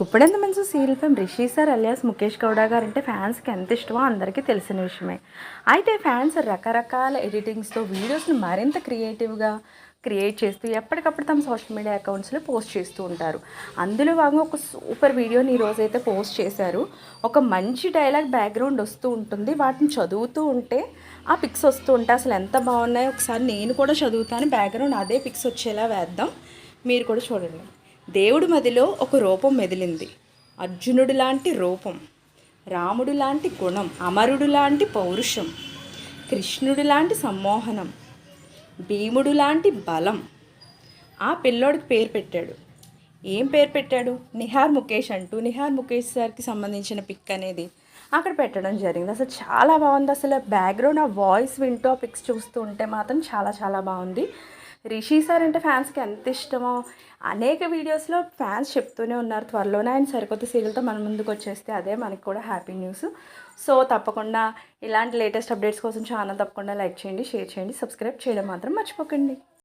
గుప్పడెంత మంచి serial fame Rishi sir alias Mukesh Gowda గారు అంటే ఫ్యాన్స్కి ఎంత ఇష్టమో అందరికీ తెలిసిన విషయమే. అయితే ఫ్యాన్స్ రకరకాల ఎడిటింగ్స్తో వీడియోస్ని మరింత క్రియేటివ్గా క్రియేట్ చేస్తూ ఎప్పటికప్పుడు తమ సోషల్ మీడియా అకౌంట్స్లో పోస్ట్ చేస్తూ ఉంటారు. అందులో భాగంగా ఒక సూపర్ వీడియోని ఈరోజైతే పోస్ట్ చేశారు. ఒక మంచి డైలాగ్ బ్యాక్గ్రౌండ్ వస్తూ ఉంటుంది. వాటిని చదువుతూ ఉంటే ఆ పిక్స్ వస్తూ ఉంటే అసలు ఎంత బాగున్నాయో ఒకసారి నేను కూడా చదువుతాను. బ్యాక్గ్రౌండ్ అదే పిక్స్ వచ్చేలా వేద్దాం. మీరు కూడా చూడండి. దేవుడి మదిలో ఒక రూపం మెదిలింది. అర్జునుడు లాంటి రూపం రాముడు లాంటి గుణం అమరుడు లాంటి పౌరుషం కృష్ణుడు లాంటి సమ్మోహనం భీముడు లాంటి బలం. ఆ పిల్లోడికి పేరు పెట్టాడు. ఏం పేరు పెట్టాడు? నిహార్ ముఖేష్ అంటూ నిహార్ ముఖేష్ సార్కి సంబంధించిన పిక్ అనేది అక్కడ పెట్టడం జరిగింది. అసలు చాలా బాగుంది. అసలు బ్యాక్గ్రౌండ్ ఆ వాయిస్ వింటూ ఆ పిక్స్ చూస్తూ ఉంటే మాత్రం చాలా చాలా బాగుంది. రిషి సార్ అంటే ఫ్యాన్స్కి ఎంత ఇష్టమో అనేక వీడియోస్లో ఫ్యాన్స్ చెప్తూనే ఉన్నారు. త్వరలోనే ఆయన సరికొత్త సీరియల్తో మన ముందుకు వచ్చేస్తే అదే మనకి కూడా హ్యాపీ న్యూస్. సో తప్పకుండా ఇలాంటి లేటెస్ట్ అప్డేట్స్ కోసం ఛానల్ తప్పకుండా లైక్ చేయండి షేర్ చేయండి సబ్స్క్రైబ్ చేయడం మాత్రం మర్చిపోకండి.